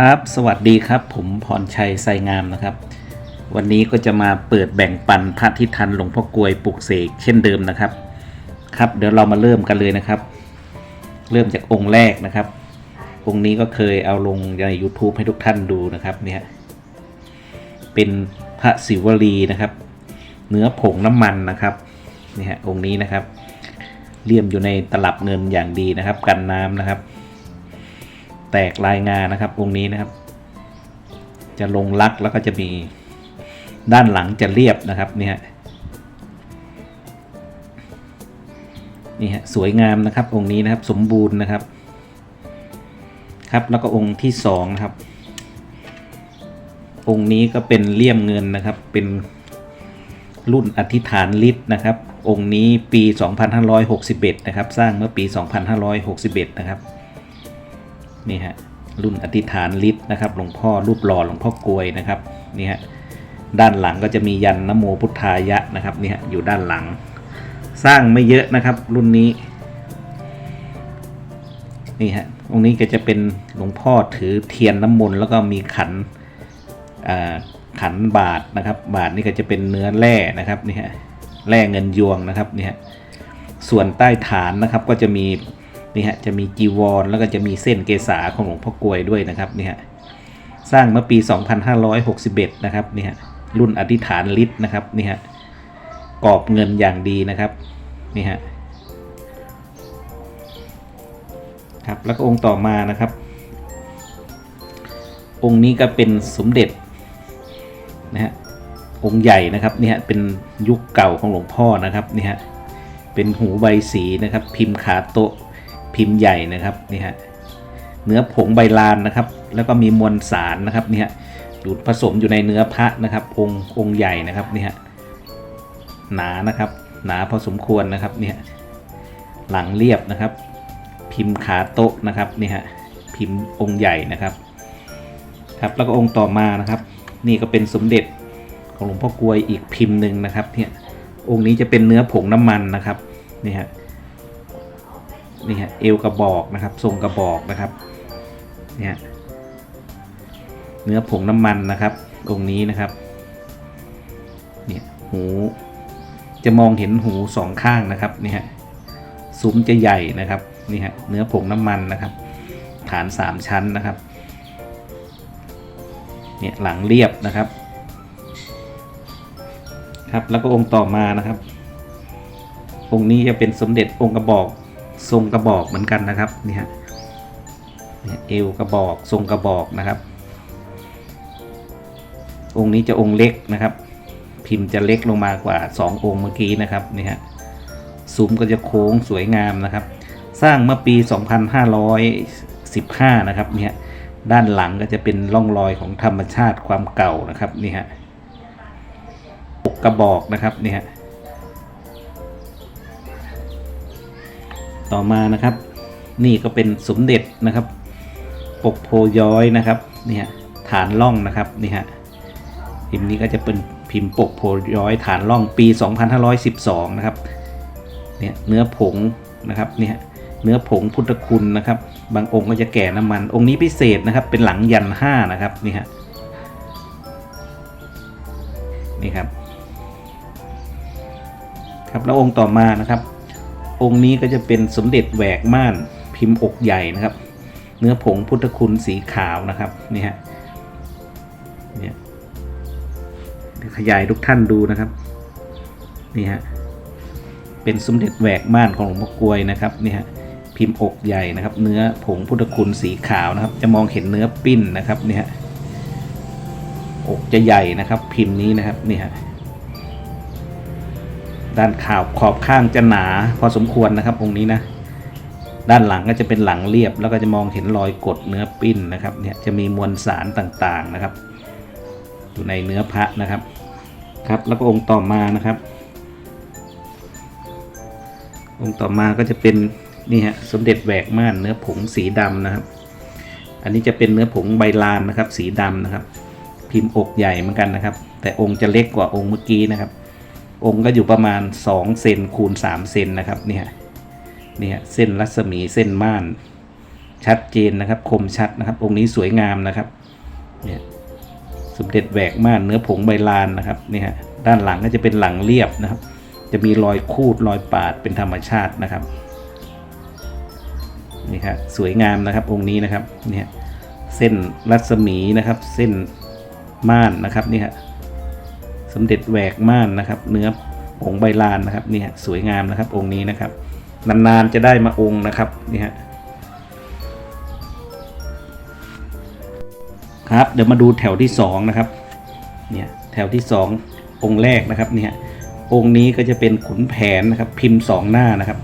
ครับ สวัสดีครับ ผมพรชัยไซงามนะครับ วันนี้ก็จะมาเปิดแบ่งปันพระทิทันหลวงพ่อกลวยปลุกเสกเช่นเดิมนะครับ ครับ เดี๋ยวเรามาเริ่มกันเลยนะครับ เริ่มจากองค์แรกนะครับ องค์นี้ก็เคยเอาลงใน YouTube ให้ทุกท่านดูนะครับเนี่ยเป็นพระศิวลีนะครับ เนื้อผงน้ำมันนะครับนี่ฮะองค์นี้นะครับเลี่ยมอยู่ในตลับเงินอย่างดีนะครับ กันน้ำนะครับ แตกลายงานนะครับองค์นี้นะครับ จะลงลักแล้วก็จะมีด้านหลังจะเรียบนะครับนี่ฮะนี่ฮะสวยงามนะครับองค์นี้นะครับสมบูรณ์นะครับครับแล้วก็องค์ที่สองนะครับ องค์นี้ก็เป็นเลี่ยมเงินนะครับเป็นรุ่นอธิษฐานฤทธิ์นะครับ องค์นี้ปี 2561 นะครับ สร้างเมื่อปี 2561 นะครับ นี่ฮะรุ่นอธิษฐานฤทธิ์นะครับหลวงพ่อรูปหล่อหลวงพ่อกลวยนะครับนี่ฮะด้านหลังก็จะมียันนโมพุทธายะนะครับนี่ฮะอยู่ด้านหลัง สร้างไม่เยอะนะครับรุ่นนี้นี่ฮะองนี้ก็จะเป็นหลวงพ่อถือเทียนน้ำมนต์แล้วก็มีขันขันบาทนะครับ บาทนี่ก็จะเป็นเนื้อแร่นะครับนี่ฮะแร่เงินยวงนะครับนี่ฮะส่วนใต้ฐานนะครับก็จะมี นี่ฮะจะมีจีวร แล้วก็จะมีเส้นเกษาของหลวงพ่อกลวยด้วยนะครับนี่ฮะสร้างเมื่อปี 2561 นะครับนี่ฮะรุ่นอธิษฐานฤทธิ์นะครับนี่ฮะกรอบเงินอย่างดีนะครับนี่ฮะครับแล้วก็องค์ต่อมานะครับ องค์นี้ก็เป็นสมเด็จนะฮะองค์ใหญ่นะครับนี่ฮะเป็นยุคเก่าของหลวงพ่อนะครับนี่ฮะเป็นหูใบสีนะครับ พิมพ์ขาโตะ พิมพ์ใหญ่นะครับนี่ฮะเนื้อผงใบลานนะครับ แล้วก็มีมวลสารนะครับนี่ฮะอยู่ผสมอยู่ในเนื้อพระนะครับองค์องค์ใหญ่นะครับนี่ฮะหนานะครับ หนาพอสมควรนะครับนี่ฮะหลังเรียบนะครับ พิมพ์ขาโต๊ะนะครับนี่ฮะพิมพ์องค์ใหญ่นะครับครับแล้วก็องค์ต่อมานะครับ นี่ก็เป็นสมเด็จของหลวงพ่อกลวยอีกพิมพ์หนึ่งนะครับเนี่ยองค์นี้จะเป็นเนื้อผงน้ำมันนะครับนี่ฮะ นี่ฮะเอวกระบอกนะครับทรงกระบอกนะครับเนี่ยเนื้อผงน้ำมันนะครับองนี้นะครับเนี่ยหูจะมองเห็นหูสองข้างนะครับนี่ฮะซุ้มจะใหญ่นะครับนี่ฮะเนื้อผงน้ำมันนะครับ ฐานสามชั้นนะครับเนี่ยหลังเรียบนะครับครับแล้วก็องค์ต่อมานะครับ องค์นี้จะเป็นสมเด็จองค์กระบอก ทรงกระบอกเหมือนกันนะครับนี่ฮะเอวกระบอกทรงกระบอกนะครับ องค์นี้จะองค์เล็กนะครับ พิมพ์จะเล็กลงมากว่า 2 องค์เมื่อกี้นะครับนี่ฮะซุ้มก็จะโค้งสวยงามนะครับ สร้างเมื่อปี 2515 นะครับเนี่ยด้านหลังก็จะเป็นร่องรอยของธรรมชาติความเก่านะครับนี่ฮะปกกระบอกนะครับนี่ฮะ ต่อมานะครับ นี่ก็เป็นสมเด็จนะครับ ปกโพย้อยนะครับนี่ฮะฐานล่องนะครับนี่ฮะพิมพ์นี้ก็จะเป็นพิมพ์ปกโพย้อยฐานล่องปี 2512 นะครับเนี่ยเนื้อผงนะครับนี่ฮะเนื้อผงพุทธคุณนะครับ บางองค์ก็จะแก่น้ำมัน องค์นี้พิเศษนะครับเป็นหลังยันห้านะครับนี่ฮะนี่ครับครับแล้วองค์ต่อมานะครับ องค์นี้ก็จะเป็นสมเด็จแหวกม่านพิมพ์อกใหญ่นะครับ เนื้อผงพุทธคุณสีขาวนะครับนี่ฮะเนี่ยขยายทุกท่านดูนะครับนี่ฮะเป็นสมเด็จแหวกม่านของหลวงพ่อกลวยนะครับนี่ฮะพิมพ์อกใหญ่นะครับ เนื้อผงพุทธคุณสีขาวนะครับ จะมองเห็นเนื้อปิ้นนะครับนี่ฮะอกจะใหญ่นะครับ พิมพ์นี้นะครับนี่ฮะ ด้านข่าวขอบข้างจะหนาพอสมควรนะครับองค์นี้นะ ด้านหลังก็จะเป็นหลังเรียบ แล้วก็จะมองเห็นรอยกดเนื้อปิ้นนะครับ เนี่ยจะมีมวลสารต่างๆนะครับ อยู่ในเนื้อพระนะครับ ครับแล้วก็องค์ต่อมานะครับ องค์ต่อมาก็จะเป็นนี่ฮะสมเด็จแหวกม่านเนื้อผงสีดำนะครับ อันนี้จะเป็นเนื้อผงใบลานนะครับ สีดำนะครับ พิมพ์อกใหญ่เหมือนกันนะครับ แต่องค์จะเล็กกว่าองค์เมื่อกี้นะครับ องค์ก็อยู่ประมาณ 2 เซนคูณ 3 เซนนะครับเนี่ฮะนี่ฮะเส้นรัศมีเส้นม่าน ชัดเจนนะครับ คมชัดนะครับ องค์นี้สวยงามนะครับเนี่ยสมเด็จแหวกม่านเนื้อผงใบลานนะครับเนี่ยด้านหลังก็จะเป็นหลังเรียบนะครับ จะมีรอยคูดรอยปาดเป็นธรรมชาตินะครับนี่ครับสวยงามนะครับองค์นี้นะครับเนี่ยเส้นรัศมีนะครับ เส้นม่านนะครับนี่ฮะ สมเด็จแหวกม่านนะครับ เนื้อผงใบลานนะครับนี่ฮะสวยงามนะครับ องค์นี้นะครับนานๆจะได้มาองค์นะครับนี่ฮะครับเดี๋ยวมาดูแถวที่สองนะครับเนี่ยแถวที่สององค์แรกนะครับเนี่ยองค์นี้ก็จะเป็นขุนแผนนะครับ พิมพ์สองหน้านะครับ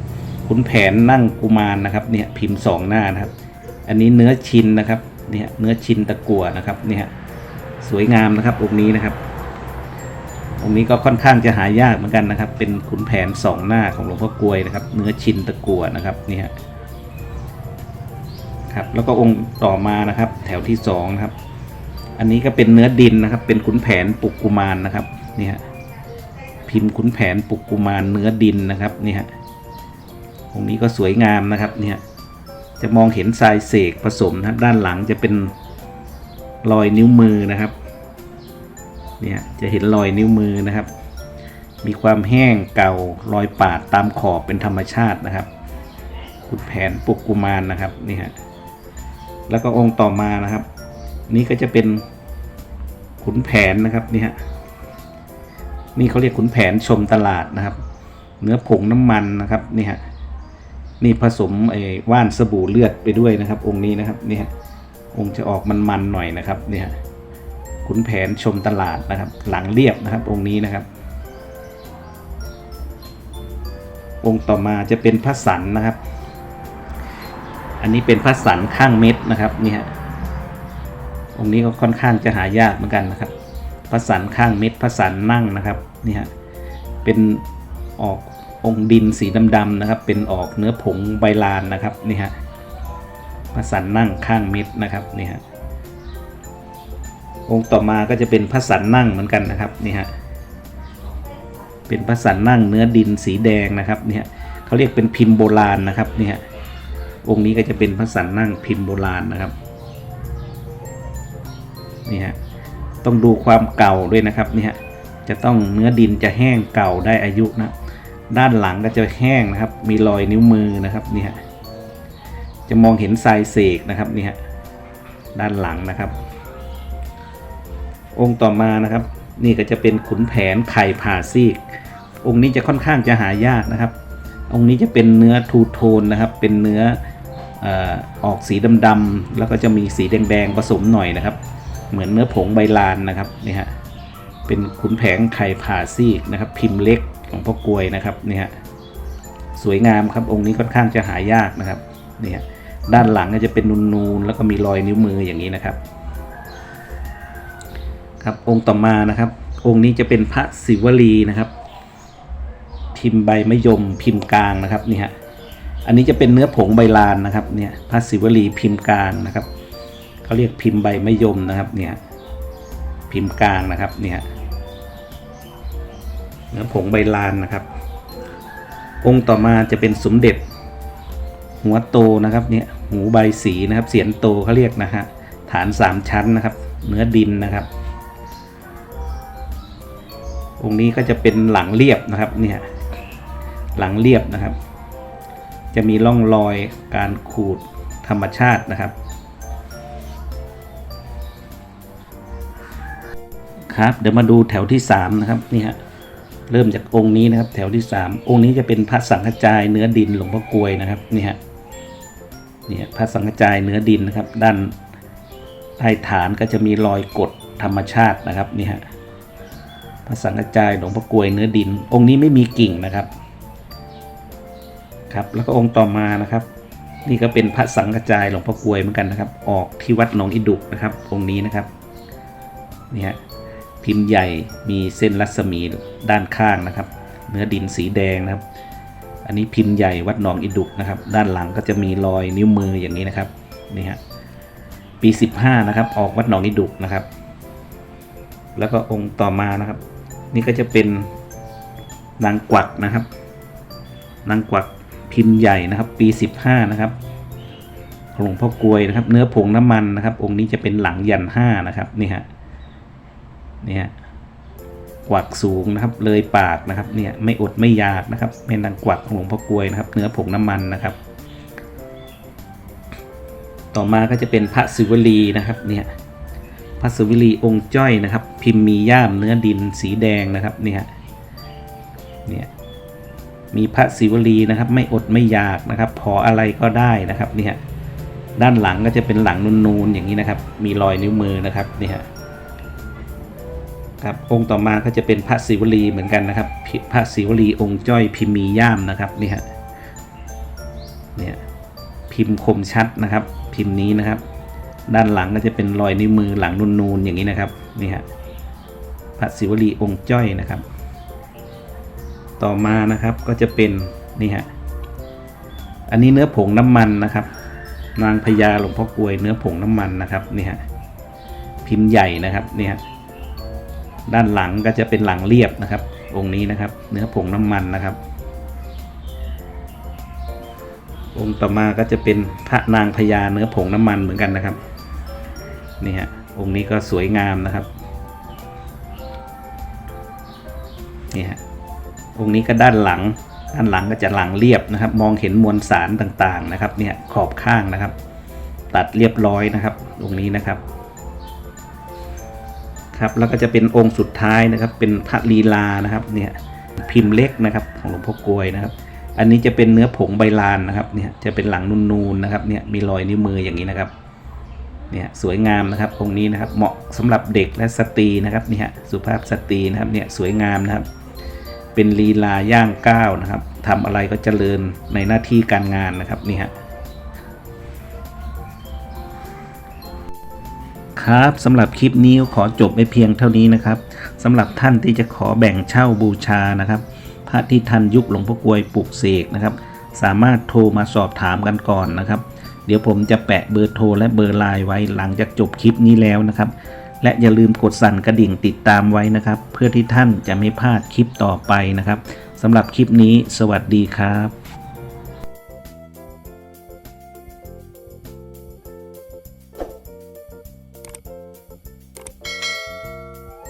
ขุนแผนนั่งกุมารนะครับเนี่ยพิมพ์สองหน้านะครับ อันนี้เนื้อชินนะครับเนี่ยเนื้อชินตะกั่วนะครับเนี่ยสวยงามนะครับองค์นี้นะครับ องค์นี้ก็ค่อนข้างจะหายากเหมือนกันนะครับ เป็นขุนแผนสองหน้าของหลวงพ่อกลวยนะครับ เนื้อชินตะกั่วนะครับนี่ยครับแล้วก็องค์ต่อมานะครับ แถวที่สองนะครับ อันนี้ก็เป็นเนื้อดินนะครับ เป็นขุนแผนปุกกุมารนะครับนี่ฮะพิมพ์ขุนแผนปุกกุมารเนื้อดินนะครับนี่ฮะองค์นี้ก็สวยงามนะครับเนี่ยจะมองเห็นทรายเสกผสมนะครับ ด้านหลังจะเป็นรอยนิ้วมือนะครับ เนี่ยจะเห็นรอยนิ้วมือนะครับ มีความแห้งเก่ารอยปาดตามขอบเป็นธรรมชาตินะครับขุนแผนปุกกุมารนะครับนี่ฮะแล้วก็องค์ต่อมานะครับ นี่ก็จะเป็นขุนแผนนะครับนี่ฮะนี่เขาเรียกขุนแผนชมตลาดนะครับ เนื้อผงน้ำมันนะครับนี่ฮะนี่ผสมไอ้ว่านสบู่เลือดไปด้วยนะครับ องค์นี้นะครับนี่ฮะองค์จะออกมันๆหน่อยนะครับนี่ฮะ ขุนแผนชมตลาดนะครับ หลังเรียบนะครับองค์นี้นะครับ องค์ต่อมาจะเป็นพระสันนะครับ อันนี้เป็นพระสันข้างเม็ดนะครับนี่ฮะองค์นี้ก็ค่อนข้างจะหายากเหมือนกันนะครับพระสันข้างเม็ดพระสันนั่งนะครับนี่ฮะเป็นออกองค์ดินสีดำๆนะครับ เป็นออกเนื้อผงใบลานนะครับนี่ฮะพระสันนั่งข้างเม็ดนะครับนี่ฮะ องค์ต่อมาก็จะเป็นพระสันนั่งเหมือนกันนะครับนี่ฮะเป็นพระสันนั่งเนื้อดินสีแดงนะครับนี่ฮะเขาเรียกเป็นพิมพ์โบราณนะครับนี่ฮะองค์นี้ก็จะเป็นพระสันนั่งพิมพ์โบราณนะครับนี่ฮะต้องดูความเก่าด้วยนะครับนี่ฮะจะต้องเนื้อดินจะแห้งเก่าได้อายุนะด้านหลังก็จะแห้งนะครับ มีรอยนิ้วมือนะครับนี่ฮะจะมองเห็นทรายเสกนะครับนี่ฮะด้านหลังนะครับ องค์ต่อมานะครับ นี่ก็จะเป็นขุนแผนไข่ผ่าซีก องค์นี้จะค่อนข้างจะหายากนะครับ องค์นี้จะเป็นเนื้อทูโทนนะครับ เป็นเนื้อออออกสีดำๆแล้วก็จะมีสีแดงๆผสมหน่อยนะครับ เหมือนเนื้อผงใบลานนะครับนี่ฮะเป็นขุนแผงไข่ผ่าซีกนะครับ พิมพ์เล็กของพ่อกลวยนะครับนี่ฮะสวยงามครับองค์นี้ค่อนข้างจะหายากนะครับนี่ฮะด้านหลังก็จะเป็นนูนๆแล้วก็มีรอยนิ้วมืออย่างนี้นะครับ ครับองค์ต่อมานะครับ องค์นี้จะเป็นพระศิวลีนะครับ พิมพ์ใบมะยมพิมพ์กลางนะครับนี่ฮะอันนี้จะเป็นเนื้อผงใบลานนะครับเนี่ยพระศิวลีพิมพ์กลางนะครับเขาเรียกพิมพ์ใบมะยมนะครับเนี่ยพิมพ์กลางนะครับเนี่ยเนื้อผงใบลานนะครับ องค์ต่อมาจะเป็นสมเด็จ หัวโตนะครับเนี่ยหูใบสีนะครับ เสียนโตเขาเรียกนะฮะฐานสามชั้นนะครับ เนื้อดินนะครับ องค์นี้ก็จะเป็นหลังเรียบนะครับเนี่ยหลังเรียบนะครับ จะมีร่องรอยการขูดธรรมชาตินะครับ ครับเดี๋ยวมาดูแถวที่3นะครับนี่ฮะเริ่มจากองค์นี้นะครับ แถวที่ 3 องค์นี้จะเป็นพระสังฆจายเนื้อดินหลวงพ่อกลวยนะครับนี่ฮะนี่ฮะพระสังฆจายเนื้อดินนะครับ ด้านใต้ฐานก็จะมีรอยกดธรรมชาตินะครับนี่ฮะ ระสังฆจายหลวงพ่อกลวยเนื้อดิน องค์นี้ไม่มีกิ่งนะครับ ครับ แล้วก็องค์ต่อมานะครับ นี่ก็เป็นพระสังฆจายหลวงพ่อกลวยเหมือนกันนะครับ ออกที่วัดหนองอิดุกนะครับ องค์นี้นะครับนี่ฮะพิมพ์ใหญ่มีเส้นรัศมีด้านข้างนะครับ เนื้อดินสีแดงนะครับ อันนี้พิมพ์ใหญ่วัดหนองอิดุกนะครับ ด้านหลังก็จะมีรอยนิ้วมืออย่างนี้นะครับนี่ฮะปี 15 นะครับ ออกวัดหนองอิดุกนะครับ แล้วก็องค์ต่อมานะครับ นี่ก็จะเป็นนางกวักนะครับ นางกวักพิมพ์ใหญ่นะครับ ปี 15 นะครับองหลวงพ่อกลวยนะครับ เนื้อผงน้ำมันนะครับ องค์นี้จะเป็นหลังยันห้านะครับนี่ฮะนี่ฮะกวักสูงนะครับ เลยปากนะครับเนี่ยไม่อดไม่อยากนะครับแม่นนางกวักของหลวงพ่อกลวยนะครับ เนื้อผงน้ำมันนะครับ ต่อมาก็จะเป็นพระศิวลีนะครับเนี่ย พระศิวลีองค์จ้อยนะครับ พิมพ์มีย่ามเนื้อดินสีแดงนะครับนี่ยเนี่ยมีพระศิวลีนะครับ ไม่อดไม่อยากนะครับพออะไรก็ได้นะครับนี่ยด้านหลังก็จะเป็นหลังนูนๆอย่างนี้นะครับ มีรอยนิ้วมือนะครับนี่ยครับองค์ต่อมาก็จะเป็นพระศิวลีเหมือนกันนะครับ พระศิวลีองค์จ้อยพิมพ์มีย่ามนะครับนี่ยเนี่ยพิมพ์คมชัดนะครับ พิมพ์นี้นะครับ ด้านหลังก็จะเป็นรอยนิ้วมือหลังนูนๆอย่างนี้นะครับนี่ฮะพระศิวลีองค์จ้อยนะครับ ต่อมานะครับก็จะเป็นนี่ฮะอันนี้เนื้อผงน้ำมันนะครับ นางพญาหลวงพ่อกลวยเนื้อผงน้ำมันนะครับนี่ฮะพิมพ์ใหญ่นะครับนี่ฮะด้านหลังก็จะเป็นหลังเรียบนะครับ องค์นี้นะครับ เนื้อผงน้ำมันนะครับ องค์ต่อมาก็จะเป็นพระนางพญาเนื้อผงน้ำมันเหมือนกันนะครับ นี่ฮะองค์นี้ก็สวยงามนะครับนี่ฮะองค์นี้ก็ด้านหลัง ด้านหลังก็จะหลังเรียบนะครับ มองเห็นมวลสารต่างๆนะครับ เนี่ยขอบข้างนะครับ ตัดเรียบร้อยนะครับ องค์นี้นะครับ ครับแล้วก็จะเป็นองค์สุดท้ายนะครับ เป็นพระลีลานะครับ เนี่ยพิมพ์เล็กนะครับ ของหลวงพ่อกลวยนะครับ อันนี้จะเป็นเนื้อผงใบลานนะครับ เนี่ยจะเป็นหลังนูนๆนะครับ เนี่ยมีรอยนิ้วมืออย่างนี้นะครับ เนี่ยสวยงามนะครับองค์นี้นะครับเหมาะสำหรับเด็กและสตรีนะครับเนี่ยสุภาพสตรีนะครับเนี่ยสวยงามนะครับ เป็นลีลาย่างก้าวนะครับทำอะไรก็เจริญในหน้าที่การงานนะครับนี่ฮะครับสำหรับคลิปนี้ขอจบไปเพียงเท่านี้นะครับสำหรับท่านที่จะขอแบ่งเช่าบูชานะครับพระที่ทันยุคหลวงพ่อกลวยปลุกเสกนะครับ สามารถโทรมาสอบถามกันก่อนนะครับ ดี๋ยวผมจะแปะเบอร์โทรและเบอร์ไลน์ไว้หลังจากจบคลิปนี้แล้วนะครับ และอย่าลืมกดสั่นกระดิ่งติดตามไว้นะครับ เพื่อที่ท่านจะไม่พลาดคลิปต่อไปนะครับสำหรับคลิปนี้ สวัสดีครับ